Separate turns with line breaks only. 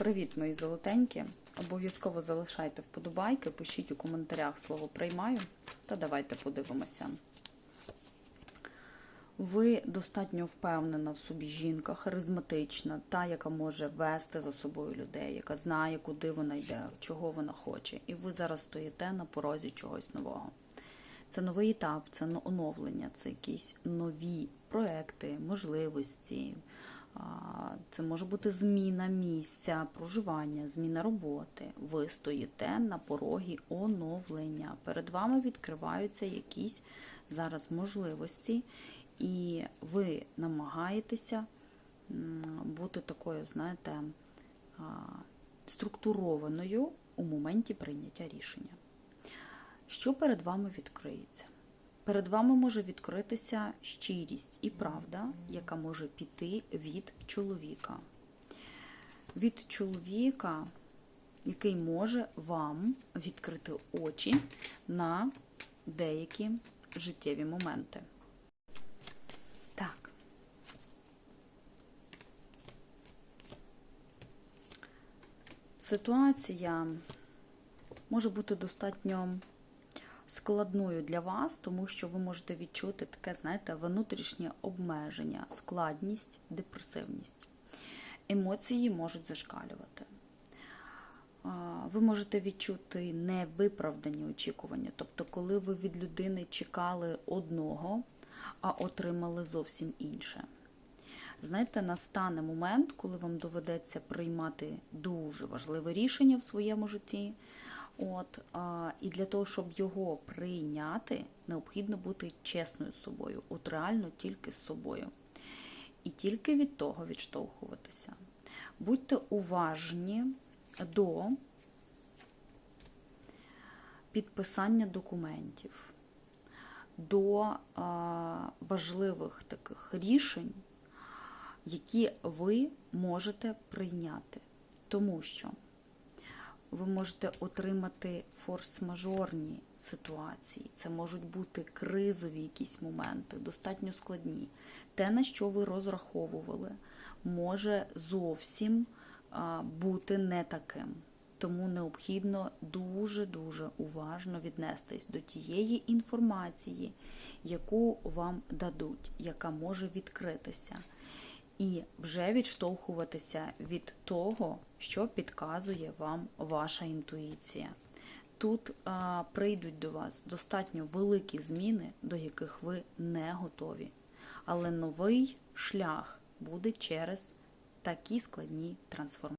Привіт, мої золотенькі. Обов'язково залишайте вподобайки, пишіть у коментарях слово приймаю та давайте подивимося. Ви достатньо впевнена в собі жінка, харизматична, та, яка може вести за собою людей, яка знає, куди вона йде, чого вона хоче. І ви зараз стоїте на порозі чогось нового. Це новий етап, це оновлення, це якісь нові проекти, можливості. Це може бути зміна місця проживання, зміна роботи. Ви стоїте на порогі оновлення. Перед вами відкриваються якісь зараз можливості, і ви намагаєтеся бути такою, знаєте, структурованою у моменті прийняття рішення. Що перед вами відкриється? Перед вами може відкритися щирість і правда, яка може піти від чоловіка. Від чоловіка, який може вам відкрити очі на деякі життєві моменти. Так. Ситуація може бути достатньо складною для вас, тому що ви можете відчути таке, знаєте, внутрішнє обмеження, складність, депресивність. Емоції можуть зашкалювати. Ви можете відчути невиправдані очікування. Тобто, коли ви від людини чекали одного, а отримали зовсім інше. Знаєте, настане момент, коли вам доведеться приймати дуже важливе рішення в своєму житті. От, а, І для того, щоб його прийняти, необхідно бути чесною з собою, от реально тільки з собою. І тільки від того відштовхуватися. Будьте уважні до підписання документів, до а, важливих таких рішень, які ви можете прийняти. Тому що ви можете отримати форс-мажорні ситуації. Це можуть бути кризові якісь моменти, достатньо складні. Те, на що ви розраховували, може зовсім бути не таким. Тому необхідно дуже-дуже уважно віднестись до тієї інформації, яку вам дадуть, яка може відкритися і вже відштовхуватися від того, що підказує вам ваша інтуїція. Тут а, прийдуть до вас достатньо великі зміни, до яких ви не готові. Але новий шлях буде через такі складні трансформації.